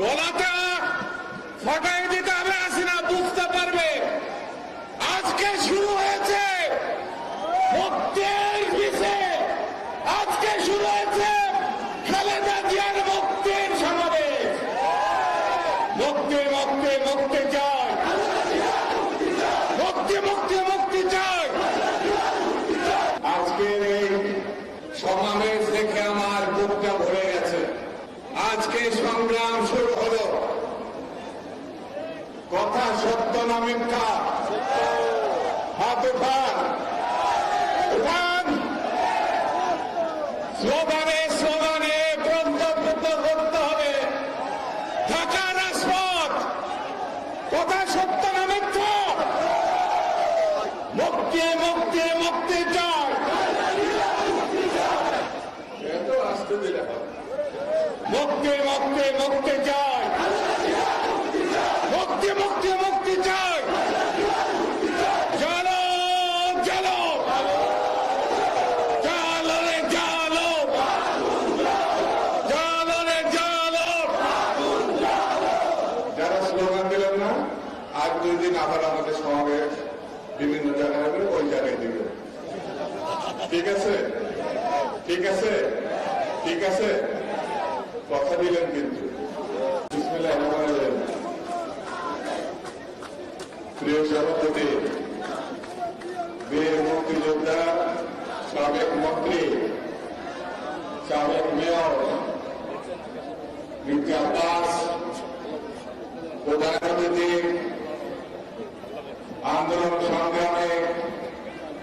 গলাটা ফাটাই দিতে হবে আসিনা বুঝতে পারবে। আজকে শুরু হয়েছে মুক্তির বিষে আজকে শুরু হয়েছে খালেদা জিয়ার মুক্তির সমাবেশ মুক্তি মুক্তি মুক্তি চাই মুক্তি মুক্তি মুক্তি চাই আজকের এই সমাবেশ দেখে আমার বুকটা ভরে গেছে আজকে সংগ্রাম শুরু হলো। কথা সত্য না মিথ্যা? হাত উঠান। উঠান। স্লোগানে স্লোগানে প্রন্তবদ্ধ করতে হবে। ঢাকা রাজপথ। কথা সত্য না মিথ্যা? মুক্তি মুক্তি মুক্তি চায় আসতে দিলে। হবে। মুক্তি মুক্তি মুক্তি চাই। মুক্তি মুক্তি মুক্তি চাই। চলো চলো চলো রে চলো চলো রে চলো না, আজ দুই দিন আবার আমাদের সমাবেশ বিভিন্ন জায়গায় ওই জায়গায় দিবে ঠিক আছে? ঠিক আছে? ঠিক আছে? কথা দিলেন কিন্তু। প্রিয় সভাপতি, বীর মুক্তিযোদ্ধা, সাবেক মন্ত্রী, সাবেক মেয়র, মির্জা আব্বাস প্রধান অতিথি আন্দোলন সংগ্রামে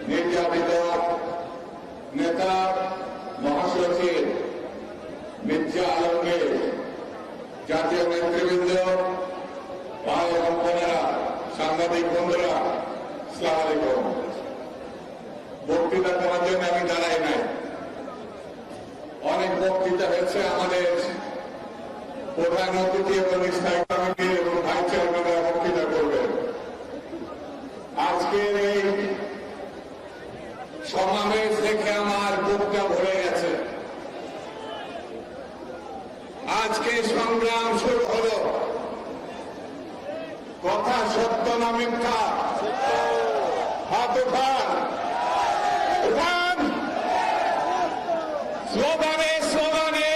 নির্যাতিত নেতা, মহাসচিব আলমগীর জাতীয় নেতৃবৃন্দ, ভাই সাংবাদিক বন্ধুরা বক্তৃতা করার জন্য আমি দাঁড়াই নাই। অনেক বক্তৃতা হয়েছে আমাদের প্রধান অতিথি এবং স্থায়ী কমিটি এবং চেয়ারম্যানরা বক্তৃতা করবেন। আজকের এই সমাবেশ দেখে আমার বুকটা ভরে আজকে সংগ্রাম শুরু হলো। কথা সত্য না মিথ্যা? হাত উঠান উঠান স্লোগানে স্লোগানে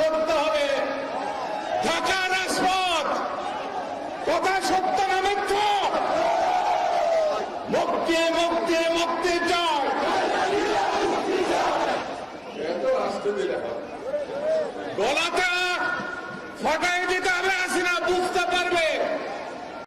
করতে হবে। কথা সত্য মুক্তি মুক্তি মুক্তি চাই। এত দিলে হবে গোলাটা ফটাই দিতে